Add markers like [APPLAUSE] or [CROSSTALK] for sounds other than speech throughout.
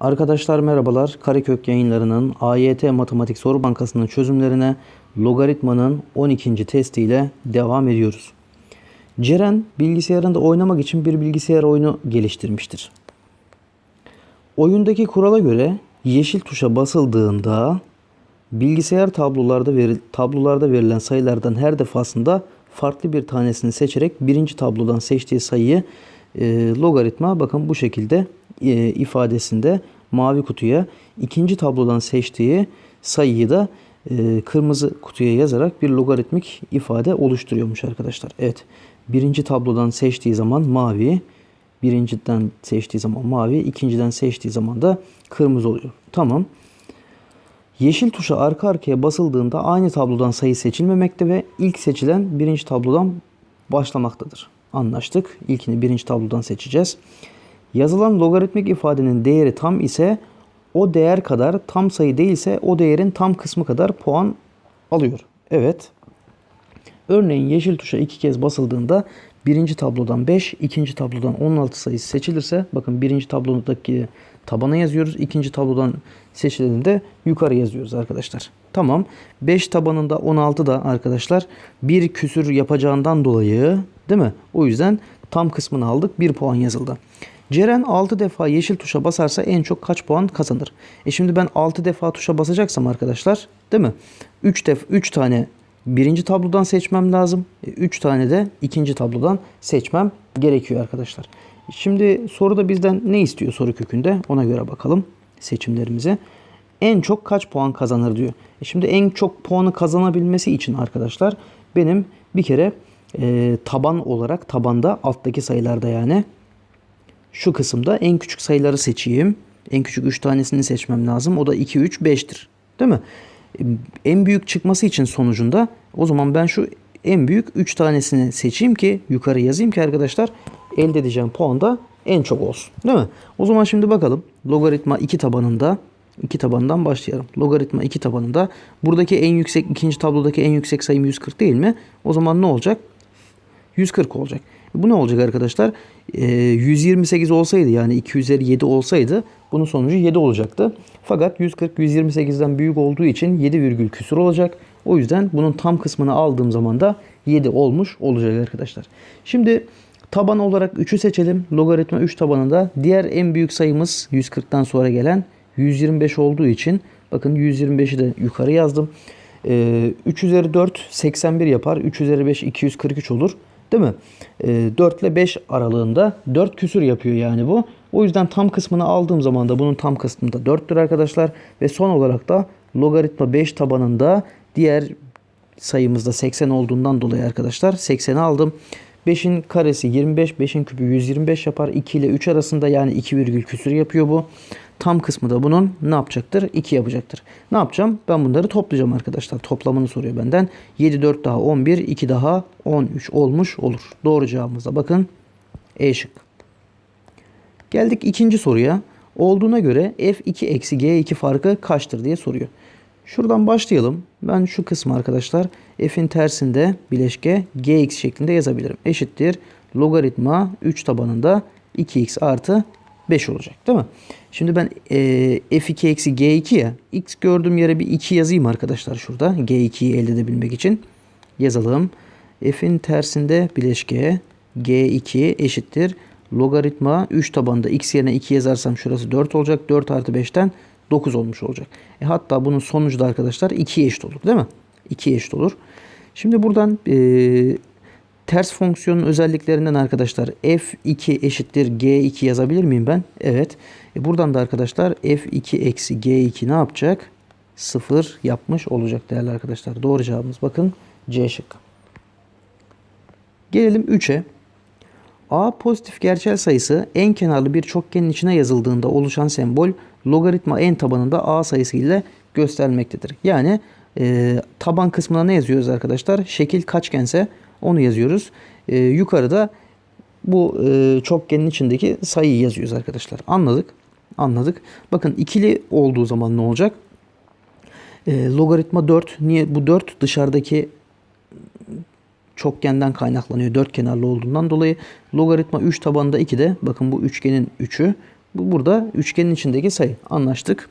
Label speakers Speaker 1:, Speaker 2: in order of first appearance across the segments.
Speaker 1: Arkadaşlar merhabalar. Karekök yayınlarının AYT Matematik Soru Bankası'nın çözümlerine logaritmanın 12. testiyle devam ediyoruz. Ceren bilgisayarında oynamak için bir bilgisayar oyunu geliştirmiştir. Oyundaki kurala göre yeşil tuşa basıldığında bilgisayar tablolarda veril, tablolarda verilen sayılardan her defasında farklı bir tanesini seçerek birinci tablodan seçtiği sayıyı e, logaritma bakın bu şekilde e, ifadesinde mavi kutuya ikinci tablodan seçtiği sayıyı da e, kırmızı kutuya yazarak bir logaritmik ifade oluşturuyormuş arkadaşlar. Evet birinci tablodan seçtiği zaman mavi birinciden seçtiği zaman mavi ikinciden seçtiği zaman da kırmızı oluyor. Tamam. Yeşil tuşa arka arkaya basıldığında aynı tablodan sayı seçilmemekte ve ilk seçilen birinci tablodan başlamaktadır. Anlaştık. İlkini birinci tablodan seçeceğiz. Yazılan logaritmik ifadenin değeri tam ise o değer kadar tam sayı değilse o değerin tam kısmı kadar puan alıyor. Evet. Örneğin yeşil tuşa iki kez basıldığında birinci tablodan 5, ikinci tablodan 16 sayısı seçilirse bakın birinci tablodaki tabana yazıyoruz. ikinci tablodan seçildiğinde yukarı yazıyoruz arkadaşlar. Tamam. 5 tabanında 16 da arkadaşlar bir küsür yapacağından dolayı değil mi? O yüzden tam kısmını aldık. 1 puan yazıldı. Ceren 6 defa yeşil tuşa basarsa en çok kaç puan kazanır? E şimdi ben 6 defa tuşa basacaksam arkadaşlar değil mi? 3 def 3 tane birinci tablodan seçmem lazım. 3 tane de ikinci tablodan seçmem gerekiyor arkadaşlar. Şimdi soruda bizden ne istiyor soru kökünde? Ona göre bakalım seçimlerimize. En çok kaç puan kazanır diyor. E şimdi en çok puanı kazanabilmesi için arkadaşlar benim bir kere e, taban olarak tabanda alttaki sayılarda yani şu kısımda en küçük sayıları seçeyim. En küçük 3 tanesini seçmem lazım. O da 2, 3, 5'tir. Değil mi? En büyük çıkması için sonucunda o zaman ben şu en büyük 3 tanesini seçeyim ki yukarı yazayım ki arkadaşlar elde edeceğim puan da en çok olsun. Değil mi? O zaman şimdi bakalım. Logaritma 2 tabanında 2 tabanından başlayalım. Logaritma 2 tabanında buradaki en yüksek ikinci tablodaki en yüksek sayım 140 değil mi? O zaman ne olacak? 140 olacak. Bu ne olacak arkadaşlar? Ee, 128 olsaydı yani 2 üzeri 7 olsaydı bunun sonucu 7 olacaktı. Fakat 140 128'den büyük olduğu için 7 virgül küsur olacak. O yüzden bunun tam kısmını aldığım zaman da 7 olmuş olacak arkadaşlar. Şimdi taban olarak 3'ü seçelim. Logaritma 3 tabanında diğer en büyük sayımız 140'tan sonra gelen 125 olduğu için bakın 125'i de yukarı yazdım. Ee, 3 üzeri 4 81 yapar. 3 üzeri 5 243 olur. Değil mi? E, 4 ile 5 aralığında 4 küsür yapıyor yani bu. O yüzden tam kısmını aldığım zaman da bunun tam kısmı da 4'tür arkadaşlar. Ve son olarak da logaritma 5 tabanında diğer sayımızda 80 olduğundan dolayı arkadaşlar 80'i aldım. 5'in karesi 25, 5'in küpü 125 yapar. 2 ile 3 arasında yani 2 virgül küsür yapıyor bu. Tam kısmı da bunun ne yapacaktır? 2 yapacaktır. Ne yapacağım? Ben bunları toplayacağım arkadaşlar. Toplamını soruyor benden. 7, 4 daha 11, 2 daha 13 olmuş olur. Doğru cevabımıza bakın. E şık. Geldik ikinci soruya. Olduğuna göre f2 eksi g2 farkı kaçtır diye soruyor. Şuradan başlayalım. Ben şu kısmı arkadaşlar f'in tersinde bileşke gx şeklinde yazabilirim. Eşittir logaritma 3 tabanında 2x artı 5 olacak değil mi? Şimdi ben e, f2 eksi g2 ya x gördüğüm yere bir 2 yazayım arkadaşlar şurada. g2'yi elde edebilmek için yazalım. f'in tersinde bileşke g2 eşittir logaritma 3 tabanında x yerine 2 yazarsam şurası 4 olacak. 4 artı 5'ten 9 olmuş olacak. E hatta bunun sonucu da arkadaşlar 2 eşit olur değil mi? 2 eşit olur. Şimdi buradan e, ters fonksiyonun özelliklerinden arkadaşlar f2 eşittir g2 yazabilir miyim ben? Evet. E buradan da arkadaşlar f2 eksi g2 ne yapacak? 0 yapmış olacak değerli arkadaşlar. Doğru cevabımız bakın C şıkkı. Gelelim 3'e. A pozitif gerçel sayısı en kenarlı bir çokgenin içine yazıldığında oluşan sembol logaritma en tabanında A sayısı ile gösterilmektedir. Yani e, taban kısmına ne yazıyoruz arkadaşlar? Şekil kaçgense onu yazıyoruz. E, yukarıda bu e, çokgenin içindeki sayıyı yazıyoruz arkadaşlar. Anladık. Anladık. Bakın ikili olduğu zaman ne olacak? E, logaritma 4. Niye? Bu 4 dışarıdaki çokgenden kaynaklanıyor. Dört kenarlı olduğundan dolayı logaritma 3 tabanında 2 de bakın bu üçgenin 3'ü Bu burada üçgenin içindeki sayı. Anlaştık.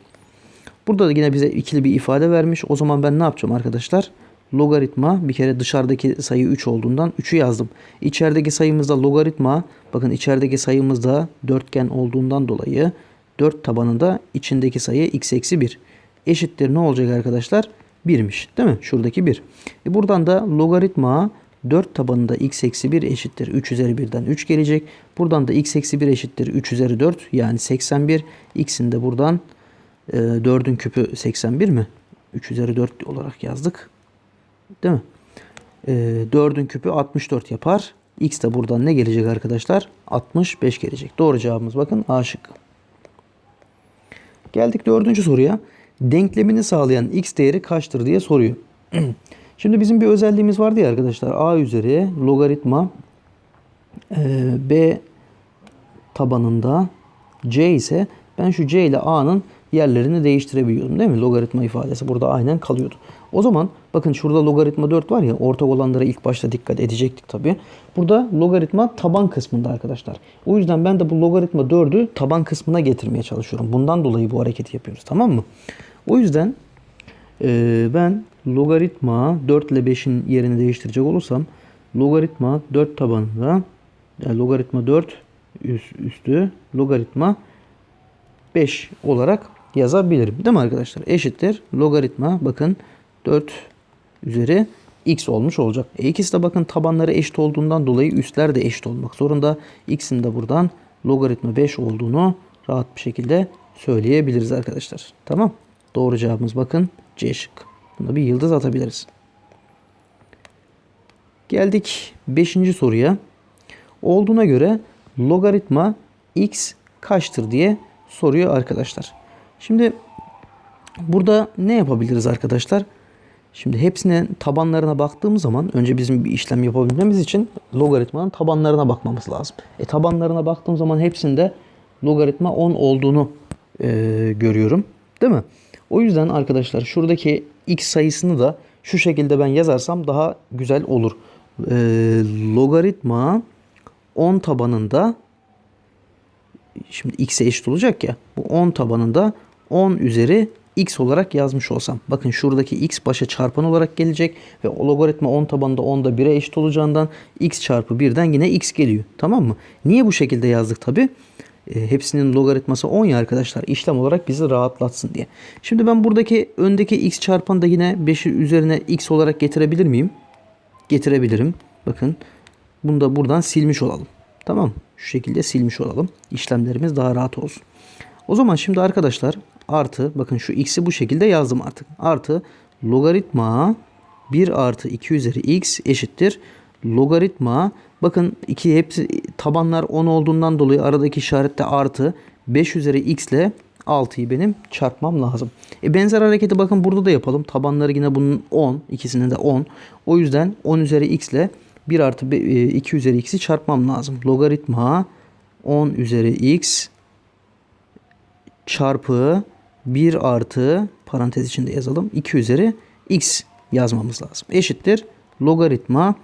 Speaker 1: Burada da yine bize ikili bir ifade vermiş. O zaman ben ne yapacağım arkadaşlar? Logaritma bir kere dışarıdaki sayı 3 olduğundan 3'ü yazdım. İçerideki sayımızda logaritma bakın içerideki sayımızda dörtgen olduğundan dolayı 4 tabanında içindeki sayı x eksi 1 eşittir ne olacak arkadaşlar? 1'miş değil mi? Şuradaki 1. E buradan da logaritma 4 tabanında x eksi 1 eşittir 3 üzeri 1'den 3 gelecek. Buradan da x eksi 1 eşittir 3 üzeri 4 yani 81. x'in de buradan e, 4'ün küpü 81 mi? 3 üzeri 4 olarak yazdık. Değil mi? E, 4'ün küpü 64 yapar. X de buradan ne gelecek arkadaşlar? 65 gelecek. Doğru cevabımız bakın A şıkkı. Geldik dördüncü soruya. Denklemini sağlayan x değeri kaçtır diye soruyor. [CLEARS THROAT] Şimdi bizim bir özelliğimiz vardı ya arkadaşlar. A üzeri logaritma e, B tabanında C ise ben şu C ile A'nın yerlerini değiştirebiliyordum değil mi? Logaritma ifadesi burada aynen kalıyordu. O zaman bakın şurada logaritma 4 var ya ortak olanlara ilk başta dikkat edecektik tabi. Burada logaritma taban kısmında arkadaşlar. O yüzden ben de bu logaritma 4'ü taban kısmına getirmeye çalışıyorum. Bundan dolayı bu hareketi yapıyoruz tamam mı? O yüzden e, ben logaritma 4 ile 5'in yerini değiştirecek olursam logaritma 4 tabanında yani logaritma 4 üst, üstü logaritma 5 olarak yazabilirim. Değil mi arkadaşlar? Eşittir. Logaritma bakın 4 üzeri x olmuş olacak. E ikisi de bakın tabanları eşit olduğundan dolayı üstler de eşit olmak zorunda. x'in de buradan logaritma 5 olduğunu rahat bir şekilde söyleyebiliriz arkadaşlar. Tamam. Doğru cevabımız bakın C şık. Buna bir yıldız atabiliriz. Geldik 5. soruya. Olduğuna göre logaritma x kaçtır diye soruyor arkadaşlar. Şimdi burada ne yapabiliriz arkadaşlar? Şimdi hepsinin tabanlarına baktığımız zaman önce bizim bir işlem yapabilmemiz için logaritmanın tabanlarına bakmamız lazım. E tabanlarına baktığım zaman hepsinde logaritma 10 olduğunu e, görüyorum. Değil mi? O yüzden arkadaşlar şuradaki x sayısını da şu şekilde ben yazarsam daha güzel olur. E, logaritma 10 tabanında şimdi x'e eşit olacak ya. Bu 10 tabanında 10 üzeri x olarak yazmış olsam. Bakın şuradaki x başa çarpan olarak gelecek ve logaritma 10 tabanında 10'da 1'e eşit olacağından x çarpı 1'den yine x geliyor. Tamam mı? Niye bu şekilde yazdık tabi? E, hepsinin logaritması 10 ya arkadaşlar. İşlem olarak bizi rahatlatsın diye. Şimdi ben buradaki öndeki x çarpanı da yine 5'i üzerine x olarak getirebilir miyim? Getirebilirim. Bakın bunu da buradan silmiş olalım. Tamam Şu şekilde silmiş olalım. İşlemlerimiz daha rahat olsun. O zaman şimdi arkadaşlar artı bakın şu x'i bu şekilde yazdım artık. Artı logaritma 1 artı 2 üzeri x eşittir. Logaritma bakın iki hepsi tabanlar 10 olduğundan dolayı aradaki işarette artı 5 üzeri x ile 6'yı benim çarpmam lazım. E benzer hareketi bakın burada da yapalım. Tabanları yine bunun 10. ikisinin de 10. O yüzden 10 üzeri x ile 1 artı 2 üzeri x'i çarpmam lazım. Logaritma 10 üzeri x çarpı 1 artı parantez içinde yazalım. 2 üzeri x yazmamız lazım. Eşittir. Logaritma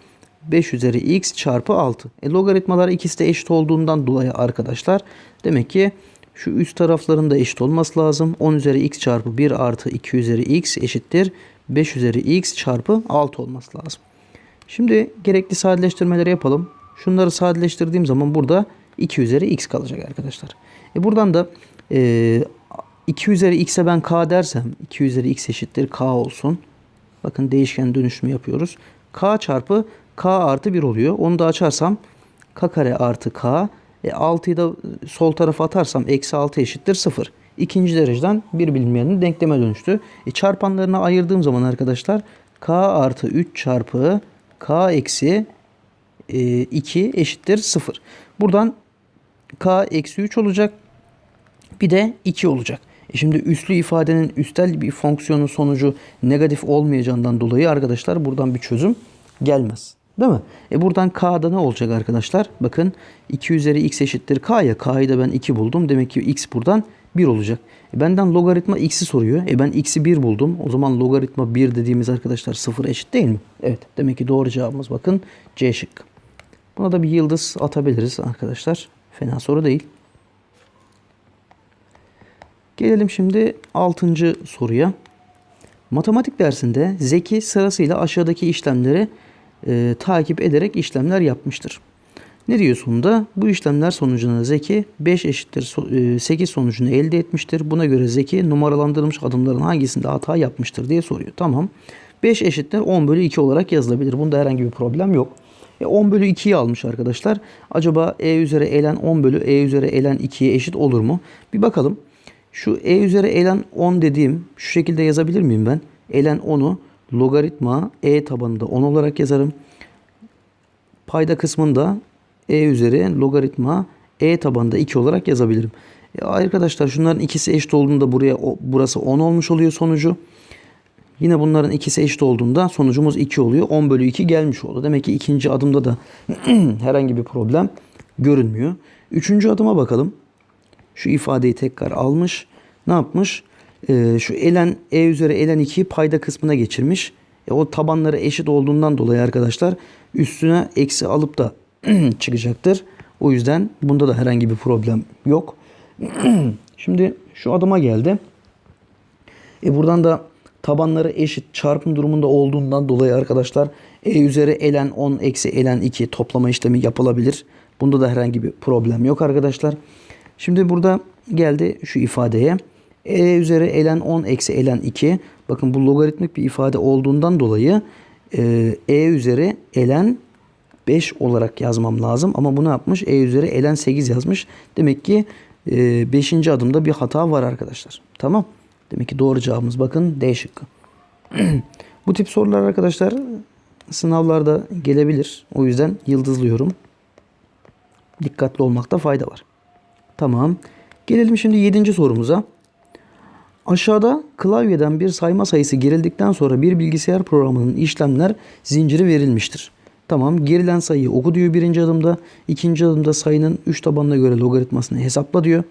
Speaker 1: 5 üzeri x çarpı 6. E, logaritmalar ikisi de eşit olduğundan dolayı arkadaşlar demek ki şu üst tarafların da eşit olması lazım. 10 üzeri x çarpı 1 artı 2 üzeri x eşittir. 5 üzeri x çarpı 6 olması lazım. Şimdi gerekli sadeleştirmeleri yapalım. Şunları sadeleştirdiğim zaman burada 2 üzeri x kalacak arkadaşlar. E buradan da e, 2 üzeri x'e ben k dersem 2 üzeri x eşittir k olsun. Bakın değişken dönüşümü yapıyoruz. k çarpı k artı 1 oluyor. Onu da açarsam k kare artı k. E 6'yı da sol tarafa atarsam eksi 6 eşittir 0. İkinci dereceden bir bilinmeyenin denkleme dönüştü. E çarpanlarına ayırdığım zaman arkadaşlar k artı 3 çarpı k eksi 2 e, eşittir 0. Buradan k eksi 3 olacak. Bir de 2 olacak. E şimdi üslü ifadenin üstel bir fonksiyonun sonucu negatif olmayacağından dolayı arkadaşlar buradan bir çözüm gelmez. Değil mi? E buradan k'da ne olacak arkadaşlar? Bakın 2 üzeri x eşittir k ya. K'yı da ben 2 buldum. Demek ki x buradan 1 olacak. E benden logaritma x'i soruyor. E ben x'i 1 buldum. O zaman logaritma 1 dediğimiz arkadaşlar 0 eşit değil mi? Evet. Demek ki doğru cevabımız bakın C şıkkı. Buna da bir yıldız atabiliriz arkadaşlar. Fena soru değil. Gelelim şimdi 6. soruya. Matematik dersinde Zeki sırasıyla aşağıdaki işlemleri e, takip ederek işlemler yapmıştır. Ne diyor sonunda? Bu işlemler sonucunda Zeki 5 eşittir so- e, 8 sonucunu elde etmiştir. Buna göre Zeki numaralandırılmış adımların hangisinde hata yapmıştır diye soruyor. Tamam. 5 eşittir 10 bölü 2 olarak yazılabilir. Bunda herhangi bir problem yok. E 10 bölü 2'yi almış arkadaşlar. Acaba e üzeri elen 10 bölü e üzeri elen 2'ye eşit olur mu? Bir bakalım. Şu e üzeri elen 10 dediğim şu şekilde yazabilir miyim ben? Elen 10'u logaritma e tabanında 10 olarak yazarım. Payda kısmında e üzeri logaritma e tabanında 2 olarak yazabilirim. E arkadaşlar şunların ikisi eşit olduğunda buraya burası 10 olmuş oluyor sonucu. Yine bunların ikisi eşit olduğunda sonucumuz 2 oluyor. 10 bölü 2 gelmiş oldu. Demek ki ikinci adımda da [CLEARS THROAT] herhangi bir problem görünmüyor. Üçüncü adıma bakalım. Şu ifadeyi tekrar almış. Ne yapmış? Ee, şu elen e üzeri elen 2'yi payda kısmına geçirmiş. E, o tabanları eşit olduğundan dolayı arkadaşlar üstüne eksi alıp da [CLEARS THROAT] çıkacaktır. O yüzden bunda da herhangi bir problem yok. [CLEARS THROAT] Şimdi şu adıma geldi. E buradan da tabanları eşit çarpım durumunda olduğundan dolayı arkadaşlar e üzeri elen 10 eksi elen 2 toplama işlemi yapılabilir. Bunda da herhangi bir problem yok arkadaşlar. Şimdi burada geldi şu ifadeye. e üzeri elen 10 eksi elen 2. Bakın bu logaritmik bir ifade olduğundan dolayı e, e üzeri elen 5 olarak yazmam lazım. Ama bunu yapmış? E üzeri elen 8 yazmış. Demek ki 5. adımda bir hata var arkadaşlar. Tamam. Demek ki doğru cevabımız bakın D şıkkı. [CLEARS THROAT] Bu tip sorular arkadaşlar sınavlarda gelebilir. O yüzden yıldızlıyorum. Dikkatli olmakta fayda var. Tamam. Gelelim şimdi 7. sorumuza. Aşağıda klavyeden bir sayma sayısı girildikten sonra bir bilgisayar programının işlemler zinciri verilmiştir. Tamam girilen sayıyı oku diyor birinci adımda. ikinci adımda sayının 3 tabanına göre logaritmasını hesapla diyor.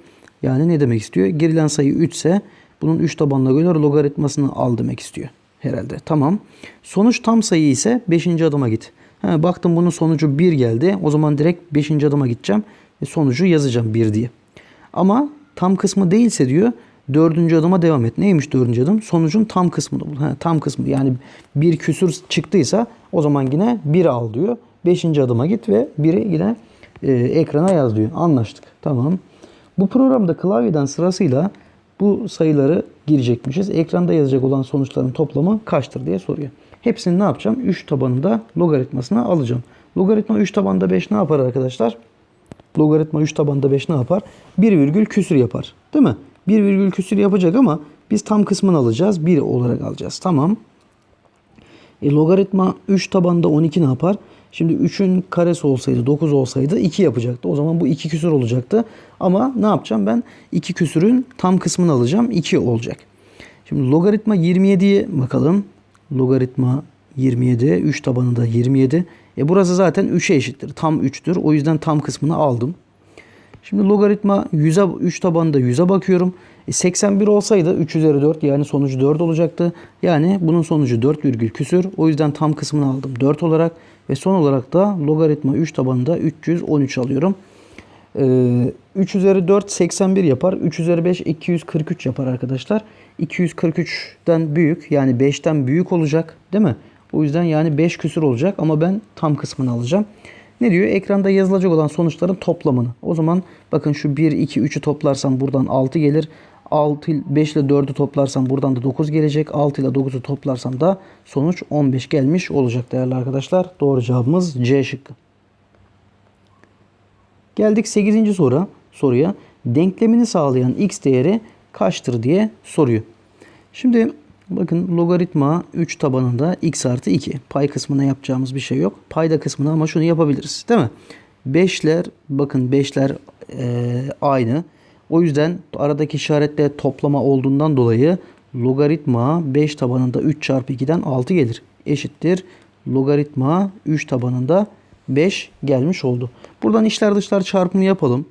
Speaker 1: Yani ne demek istiyor? Girilen sayı 3 ise bunun 3 tabanına göre logaritmasını al demek istiyor. Herhalde. Tamam. Sonuç tam sayı ise 5. adıma git. Ha, baktım bunun sonucu 1 geldi. O zaman direkt 5. adıma gideceğim. Ve sonucu yazacağım 1 diye. Ama tam kısmı değilse diyor dördüncü adıma devam et. Neymiş dördüncü adım? Sonucun tam kısmını bul. Ha, tam kısmı yani bir küsür çıktıysa o zaman yine 1 al diyor. Beşinci adıma git ve 1'i yine e, ekrana yaz diyor. Anlaştık. Tamam. Bu programda klavyeden sırasıyla bu sayıları girecekmişiz. Ekranda yazacak olan sonuçların toplamı kaçtır diye soruyor. Hepsini ne yapacağım? 3 tabanında logaritmasını alacağım. Logaritma 3 tabanında 5 ne yapar arkadaşlar? Logaritma 3 tabanında 5 ne yapar? 1 virgül küsür yapar. Değil mi? 1 virgül küsür yapacak ama biz tam kısmını alacağız. 1 olarak alacağız. Tamam. E, logaritma 3 tabanında 12 ne yapar? Şimdi 3'ün karesi olsaydı 9 olsaydı 2 yapacaktı. O zaman bu 2 küsür olacaktı. Ama ne yapacağım ben? 2 küsürün tam kısmını alacağım. 2 olacak. Şimdi logaritma 27'ye bakalım. Logaritma 27. 3 tabanında 27. E burası zaten 3'e eşittir. Tam 3'tür. O yüzden tam kısmını aldım. Şimdi logaritma 100'e 3 tabanında 100'e bakıyorum. E 81 olsaydı 3 üzeri 4 yani sonucu 4 olacaktı. Yani bunun sonucu 4 virgül küsür. O yüzden tam kısmını aldım 4 olarak. Ve son olarak da logaritma 3 tabanında 313 alıyorum. Ee, 3 üzeri 4 81 yapar. 3 üzeri 5 243 yapar arkadaşlar. 243'ten büyük yani 5'ten büyük olacak değil mi? O yüzden yani 5 küsür olacak ama ben tam kısmını alacağım. Ne diyor? Ekranda yazılacak olan sonuçların toplamını. O zaman bakın şu 1, 2, 3'ü toplarsam buradan 6 gelir. 6, 5 ile 4'ü toplarsam buradan da 9 gelecek. 6 ile 9'u toplarsam da sonuç 15 gelmiş olacak değerli arkadaşlar. Doğru cevabımız C şıkkı. Geldik 8. soru, soruya. Denklemini sağlayan x değeri kaçtır diye soruyor. Şimdi bakın logaritma 3 tabanında x artı 2. Pay kısmına yapacağımız bir şey yok. Payda kısmına ama şunu yapabiliriz. Değil mi? 5'ler bakın 5'ler e, aynı. O yüzden aradaki işaretle toplama olduğundan dolayı logaritma 5 tabanında 3 çarpı 2'den 6 gelir. Eşittir. Logaritma 3 tabanında 5 gelmiş oldu. Buradan içler dışlar çarpımı yapalım.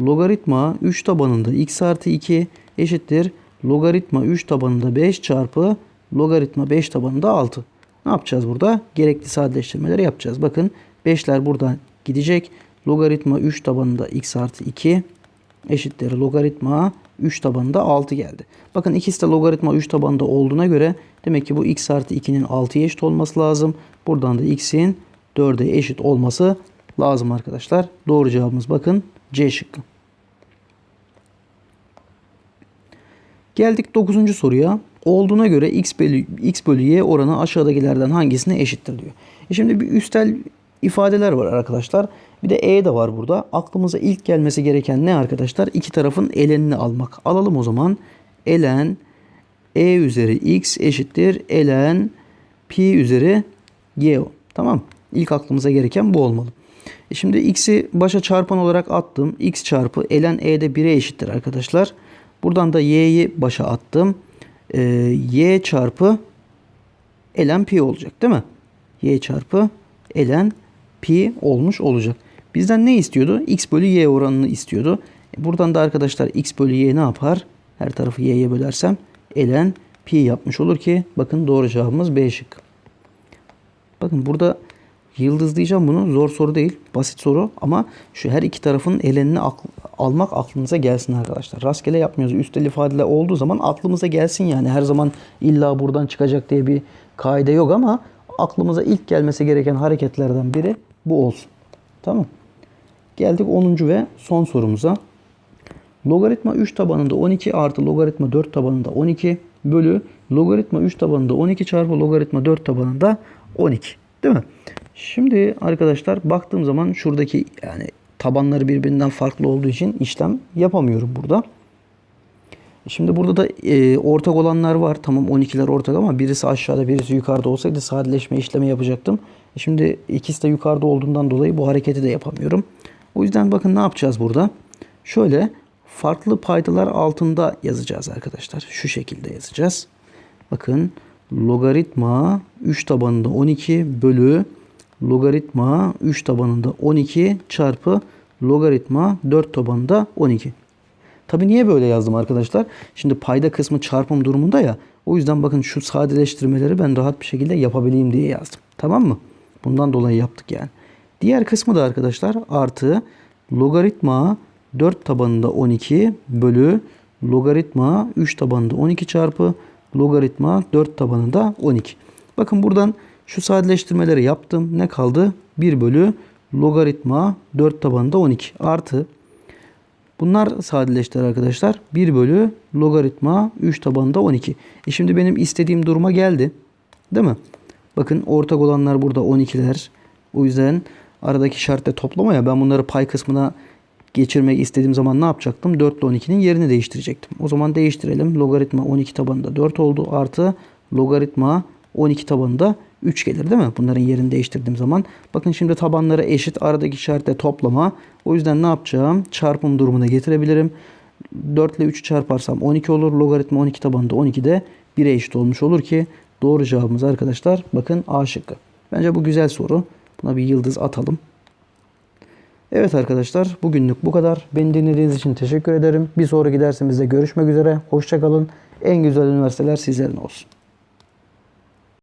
Speaker 1: Logaritma 3 tabanında x artı 2 eşittir. Logaritma 3 tabanında 5 çarpı logaritma 5 tabanında 6. Ne yapacağız burada? Gerekli sadeleştirmeleri yapacağız. Bakın 5'ler buradan gidecek. Logaritma 3 tabanında x artı 2 eşittir logaritma 3 tabanında 6 geldi. Bakın ikisi de logaritma 3 tabanında olduğuna göre demek ki bu x artı 2'nin 6'ya eşit olması lazım. Buradan da x'in 4'e eşit olması lazım arkadaşlar. Doğru cevabımız bakın C şıkkı. Geldik 9. soruya. Olduğuna göre x bölü, x bölü y oranı aşağıdakilerden hangisine eşittir diyor. E şimdi bir üstel ifadeler var arkadaşlar. Bir de e de var burada. Aklımıza ilk gelmesi gereken ne arkadaşlar? İki tarafın elenini almak. Alalım o zaman. Elen e üzeri x eşittir elen pi üzeri y. Tamam. İlk aklımıza gereken bu olmalı. E şimdi x'i başa çarpan olarak attım. x çarpı elen e'de 1'e eşittir arkadaşlar. Buradan da y'yi başa attım. Ee, y çarpı elen pi olacak değil mi? y çarpı elen pi olmuş olacak. Bizden ne istiyordu? x bölü y oranını istiyordu. E, Buradan da arkadaşlar x bölü y ne yapar? Her tarafı y'ye bölersem elen pi yapmış olur ki bakın doğru cevabımız B şıkkı. Bakın burada yıldızlayacağım bunu. Zor soru değil. Basit soru ama şu her iki tarafın elenini akl- almak aklınıza gelsin arkadaşlar. Rastgele yapmıyoruz. Üstel ifadeler olduğu zaman aklımıza gelsin yani. Her zaman illa buradan çıkacak diye bir kaide yok ama aklımıza ilk gelmesi gereken hareketlerden biri bu olsun. Tamam. Geldik 10. ve son sorumuza. Logaritma 3 tabanında 12 artı logaritma 4 tabanında 12 bölü logaritma 3 tabanında 12 çarpı logaritma 4 tabanında 12. Değil mi? Şimdi arkadaşlar baktığım zaman şuradaki yani tabanları birbirinden farklı olduğu için işlem yapamıyorum burada. Şimdi burada da e, ortak olanlar var. Tamam 12'ler ortak ama birisi aşağıda birisi yukarıda olsaydı sadeleşme işlemi yapacaktım. E Şimdi ikisi de yukarıda olduğundan dolayı bu hareketi de yapamıyorum. O yüzden bakın ne yapacağız burada? Şöyle farklı paydalar altında yazacağız arkadaşlar. Şu şekilde yazacağız. Bakın logaritma 3 tabanında 12 bölü logaritma 3 tabanında 12 çarpı logaritma 4 tabanında 12. Tabi niye böyle yazdım arkadaşlar? Şimdi payda kısmı çarpım durumunda ya. O yüzden bakın şu sadeleştirmeleri ben rahat bir şekilde yapabileyim diye yazdım. Tamam mı? Bundan dolayı yaptık yani. Diğer kısmı da arkadaşlar artı logaritma 4 tabanında 12 bölü logaritma 3 tabanında 12 çarpı logaritma 4 tabanında 12. Bakın buradan şu sadeleştirmeleri yaptım. Ne kaldı? 1 bölü logaritma 4 tabanında 12 artı Bunlar sadeleştiler arkadaşlar. 1 bölü logaritma 3 tabanında 12. E şimdi benim istediğim duruma geldi. Değil mi? Bakın ortak olanlar burada 12'ler. O yüzden aradaki işaretle toplama ya ben bunları pay kısmına geçirmek istediğim zaman ne yapacaktım? 4 ile 12'nin yerini değiştirecektim. O zaman değiştirelim. Logaritma 12 tabanında 4 oldu. Artı logaritma 12 tabanında 3 gelir değil mi? Bunların yerini değiştirdiğim zaman. Bakın şimdi tabanları eşit aradaki işaretle toplama. O yüzden ne yapacağım? Çarpım durumuna getirebilirim. 4 ile 3'ü çarparsam 12 olur. Logaritma 12 tabanında 12 de 1'e eşit olmuş olur ki doğru cevabımız arkadaşlar bakın A şıkkı. Bence bu güzel soru. Buna bir yıldız atalım. Evet arkadaşlar bugünlük bu kadar. Beni dinlediğiniz için teşekkür ederim. Bir sonraki dersimizde görüşmek üzere. Hoşçakalın. En güzel üniversiteler sizlerin olsun.